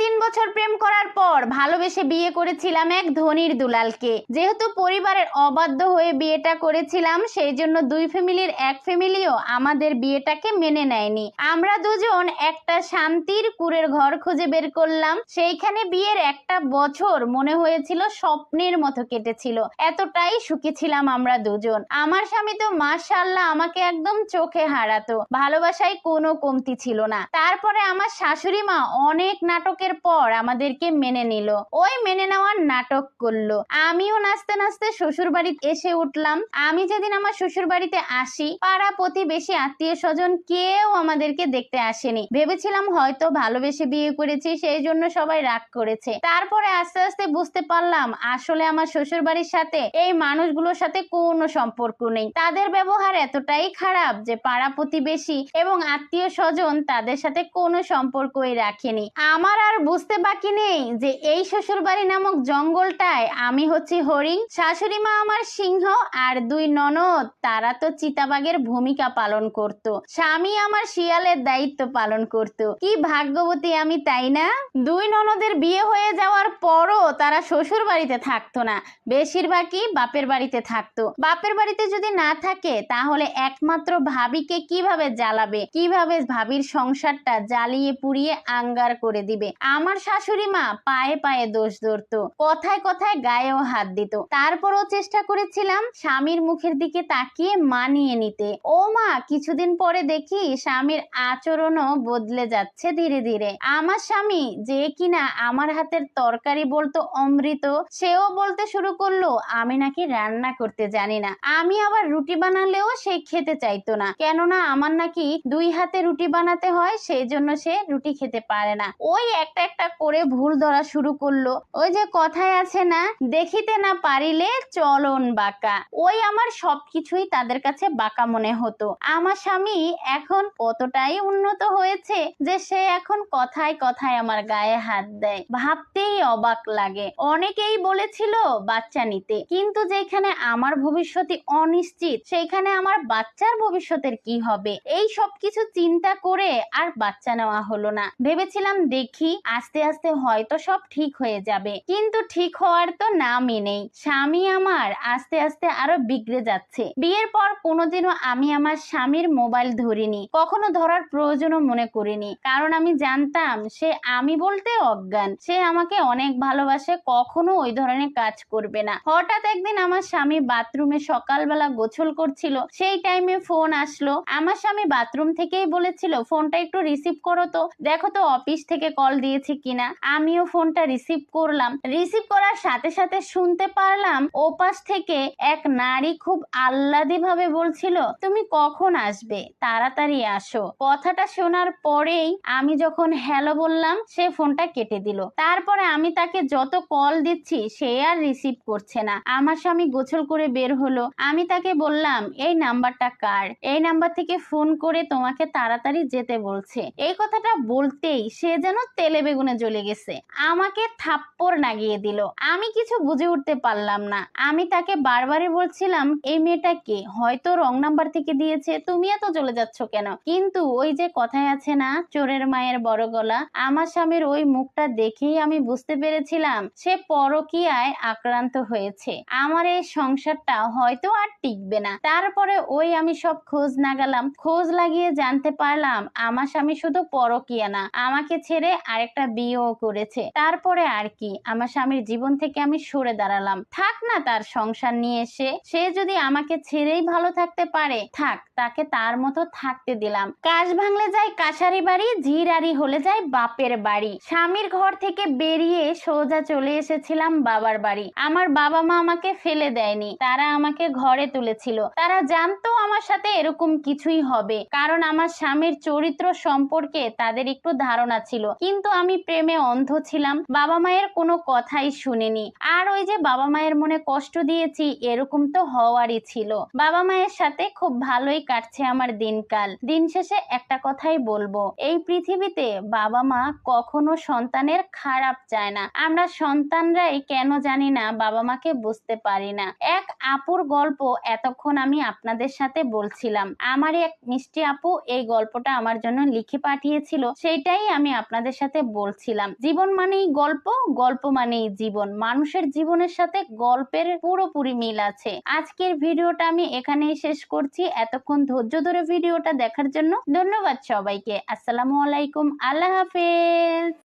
তিন বছর প্রেম করার পর ভালোবেসে বিয়ে করেছিলাম এক ধনির দুলালকে। যেহেতু পরিবারের অবাধ্য হয়ে বিয়েটা করেছিলাম, সেই জন্য দুই ফ্যামিলির এক ফ্যামিলিও আমাদের বিয়েটাকে মেনে নেয়নি। আমরা দুজন একটা শান্তির কুরের ঘর খুঁজে বের করলাম। সেইখানে বিয়ের একটা বছর মনে হয়েছিল স্বপ্নের মতো কেটেছিল। এতটাই সুখী ছিলাম আমরা দুজন। আমার স্বামী তো মাশাল্লাহ আমাকে একদম চোখে হারাতো। ভালোবাসায় কোনো কমতি ছিল না। তারপরে আমার শাশুড়ি মা অনেক নাটকের পর আমাদেরকে মেনে নিল। ওই মেনে নেওয়ার নাটক করল। আমিও নাচতে নাচতে শ্বশুর বাড়িতে এসে উঠলাম। আমি যেদিন আমার শ্বশুর বাড়িতে আসি, পাড়া প্রতিবেশী আত্মীয় স্বজন কেউ আমাদেরকে দেখতে আসেনি। ভেবেছিলাম হয়তো ভালোবেসে বিয়ে করেছি, সেই জন্য সবাই রাগ করেছে। তারপরে আস্তে আস্তে বুঝতে পারলাম, আসলে আমার শ্বশুর বাড়ির সাথে এই মানুষগুলোর সাথে কোনো সম্পর্ক নেই। তাদের ব্যবহার এতটাই খারাপ যে পাড়া প্রতিবেশী এবং আত্মীয় স্বজন তাদের সাথে কোনো সম্পর্কই রাখেনি। আমার আর বুঝতে বাকি নেই যে এই শ্বশুরবাড়ি নামক জঙ্গলটায় আমি হচ্ছি হরিণ, শাশুড়ি মা আমার সিংহ আর দুই ননদ, তারা তো চিতাবাগের ভূমিকা পালন করত। স্বামী আমার শিয়ালের দায়িত্ব পালন করত। কি ভাগ্যবতী আমি, তাই না? দুই ননদের বিয়ে হয়ে যাওয়ার পরও তারা শ্বশুর বাড়িতে থাকতো না। বেশিরভাগই বাপের বাড়িতে থাকতো। বাপের বাড়িতে যদি না থাকে, তাহলে একমাত্র ভাবিকে কীভাবে জ্বালাবে? কীভাবে ভাবির সংসারটা জ্বালিয়ে পুড়িয়ে আঙ্গার করে দিবে? আমার শাশুড়ি মা পায়ে পায়ে দোষ ধরতো, কথায় কথায় গায়েও হাত দিত। তারপরও চেষ্টা করেছিলাম স্বামীর মুখের দিকে তাকিয়ে মানিয়ে নিতে। ও মা, কিছুদিন পরে দেখি স্বামীর আচরণও বদলে যাচ্ছে ধীরে ধীরে। আমার স্বামী যে কিনা আমার হাতের তরকারি বলতো অমৃত, সেও বলতে শুরু করল, আমি নাকি রান্না করতে জানি না। আমি আবার রুটি বানালেও সে খেতে চাইতো না। কেননা আমার নাকি দুই হাতে রুটি বানাতে হয়, সেই জন্য সে রুটি খেতে পারে না। ওই একটা একটা করে ভুল ধরা শুরু করল। ওই যে কথায় আছে না, দেখিতে না পারিলে চলন বাঁকা। ওই আমার সবকিছুই তাদের কাছে বাঁকা মনে হতো। আমার স্বামী এখন কতটাই উন্নত হয়েছে যে সে এখন কথায় কথায় আমার গায়ে হাত দেয়। ভাবতেই অবাক লাগে। অনেকেই বলেছিল বাচ্চা নিতে। কিন্তু যেখানে আমার ভবিষ্যৎ অনিশ্চিত সেইখানে আমার বাচ্চার ভবিষ্যতের কি হবে? এই সব কিছু চিন্তা করে আর বাচ্চা নেওয়া হলো না। ভেবেছিলাম দেখি আস্তে আস্তে হয়তো সব ঠিক হয়ে যাবে। কিন্তু ঠিক হওয়ার তো নামই নেই। স্বামী আমার আস্তে আস্তে আরও বিগড়ে যাচ্ছে। বিয়ের পর কোনোদিনও আমি আমার স্বামীর মোবাইল ধরিনি। কখনো ধরার প্রয়োজনও মনে করিনি। কারণ আমি জানতাম, সে আমি বলতে অজ্ঞান। সে আমাকে অনেক ভালোবাসে, কখনো ওই ধরনের কাজ করবে না। হঠাৎ একদিন আমার স্বামী বাথরুমে সকালবেলা গোছল করছিল। সেই টাইমে ফোন আসলো। আমার স্বামী বাথরুম থেকেই বলেছিল, ফোনটা একটু রিসিভ করো তো। দেখো তো অফিস থেকে কল দিয়েছে কিনা, আমিও ফোনটা রিসিভ করলাম। রিসিভ করার সাথে সাথে শুনতে পারলাম ওপাশ থেকে এক নারী খুব আহ্লাদি ভাবে বলছিল, তুমি কখন আসবে? তাড়াতাড়ি আসো। কথাটা শোনার পরেই আমি যখন হ্যালো বললাম, সে ফোনটা কেটে দিল। তারপরে আমি তাকে যত কল দিচ্ছি, সে আর রিসিভ করছে না। আমার স্বামী গোছল করে বের হলো। আমি তাকে বললাম, এই নাম্বারটা কার? এই নাম্বার থেকে ফোন করে তোমাকে তাড়াতাড়ি যেতে বলছে। এই কথাটা বলতেই সে যেন তেলে বেগুনে জ্বলে গেছে। আমাকে থাপ্পড় নাগিয়ে দিল। আমি কিছু বুঝে উঠতে পারলাম না। আমি তাকে বারবারই বলছিলাম, এই মেয়েটা কে? হয়তো রং নাম্বার থেকে দিয়েছে। তুমি এত চলে যাচ্ছ কেন? কিন্তু ওই যে কথায় আছে না, চোরের মায়ের বড় গলা, আমার স্বামীর ওই মুখটা দেখেই আমি বুঝতে পেরেছিলাম, সে পরকীয়ায় আক্রান্ত হয়েছে। আমার এই সংসারটা হয়তো আর টিকবে না। তারপরে ওই আমি সব খোঁজ নাগালাম। খোঁজ লাগিয়ে জানতে পারলাম, আমার স্বামী শুধু পরকীয়া না, আমাকে ছেড়ে আরেকটা বিয়েও করেছে। তারপরে আর কি, আমার স্বামীর জীবন থেকে আমি সরে দাঁড়ালাম। থাক না তার সংসার নিয়ে এসে, সে যদি আমাকে ছেড়েই ভালো থাকতে পারে, থাক, তাকে তার মতো থাকতে দিলাম। কাশ ভাঙলে যায় কাশারি বাড়ি ঝিরারি হলে যায় বাপের বাড়ি। স্বামীর ঘর থেকে বেরিয়ে সোজা চলে এসেছিলাম বাবার বাড়ি। আমার বাবা মা আমাকে ফেলে দেয়নি, তারা আমাকে ঘরে তুলেছিল। তারা জানতো আমার সাথে এরকম কিছুই হবে, কারণ আমার স্বামীর চরিত্র সম্পর্কে তাদের একটু ধারণা ছিল। কিন্তু আমি প্রেমে অন্ধ ছিলাম, বাবা মায়ের কোনো কথাই শুনিনি। আর ওই যে বাবা মায়ের মনে কষ্ট দিয়েছি, এরকম তো হওয়ারই ছিল। বাবা মায়ের সাথে খুব ভালোই কাটছে আমার দিনকাল। দিন শেষে একটা কথাই বলব, এই পৃথিবীতে বাবা মা কখনো সন্তানের খারাপ চায় না। আমরা সন্তানরাই কেন জানি না বাবা মাকে বুঝতে পারি না। এক আপুর গল্প এতক্ষণ আমি আপনাদের সাথে বলছিলাম। আমার এক মিষ্টি আপু এই গল্পটা আমার জন্য লিখে পাঠিয়েছিল, সেইটাই আমি আপনাদের সাথে সাথে বলছিলাম। জীবন মানেই গল্প গল্প মানেই জীবন। মানুষের জীবনের সাথে গল্পের পুরোপুরি মিল আছে। আজকের ভিডিওটা আমি এখানেই শেষ করছি। এতক্ষণ ধৈর্য ধরে ভিডিওটা দেখার জন্য ধন্যবাদ সবাইকে। আসসালামু আলাইকুম। আল্লাহ হাফেজ।